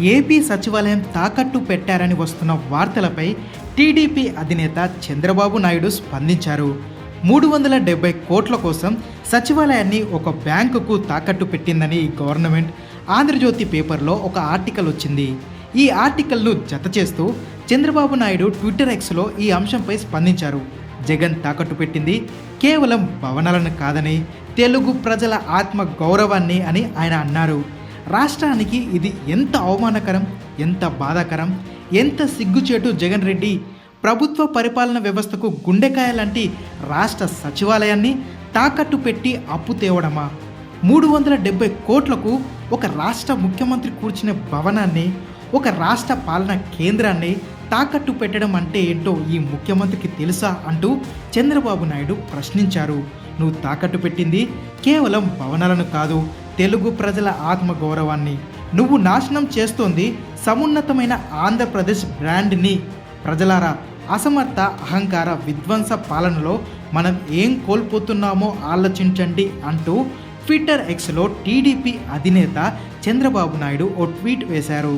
AP సచివాలయం తాకట్టు పెట్టారని వస్తున్న వార్తలపై టీడీపీ అధినేత చంద్రబాబు నాయుడు స్పందించారు. మూడు వందల డెబ్బై కోట్ల కోసం సచివాలయాన్ని ఒక బ్యాంకుకు తాకట్టు పెట్టిందని గవర్నమెంట్ ఆంధ్రజ్యోతి పేపర్లో ఒక ఆర్టికల్ వచ్చింది. ఈ ఆర్టికల్ను జత చేస్తూ చంద్రబాబు నాయుడు ట్విట్టర్ ఎక్స్లో ఈ అంశంపై స్పందించారు. జగన్ తాకట్టు పెట్టింది కేవలం భవనాలను కాదని తెలుగు ప్రజల ఆత్మ గౌరవాన్ని అని ఆయన అన్నారు. రాష్ట్రానికి ఇది ఎంత అవమానకరం ఎంత బాధాకరం ఎంత సిగ్గుచేటు జగన్ రెడ్డి ప్రభుత్వ పరిపాలన వ్యవస్థకు గుండెకాయ లాంటి రాష్ట్ర సచివాలయాన్ని తాకట్టు పెట్టి అప్పు తేవడమా? మూడు వందల డెబ్బై కోట్లకు ఒక రాష్ట్ర ముఖ్యమంత్రి కూర్చునే భవనాన్ని ఒక రాష్ట్ర పాలన కేంద్రాన్ని తాకట్టు పెట్టడం అంటే ఏంటో ఈ ముఖ్యమంత్రికి తెలుసా అంటూ చంద్రబాబు నాయుడు ప్రశ్నించారు. నువ్వు తాకట్టు పెట్టింది కేవలం భవనాలను కాదు తెలుగు ప్రజల ఆత్మగౌరవాన్ని నువ్వు నాశనం చేస్తోంది సమున్నతమైన ఆంధ్రప్రదేశ్ బ్రాండ్ని. ప్రజలారా అసమర్థ అహంకార విధ్వంస పాలనలో మనం ఏం కోల్పోతున్నామో ఆలోచించండి అంటూ ట్విట్టర్ ఎక్స్లో టీడీపీ అధినేత చంద్రబాబు నాయుడు ఓ ట్వీట్ వేశారు.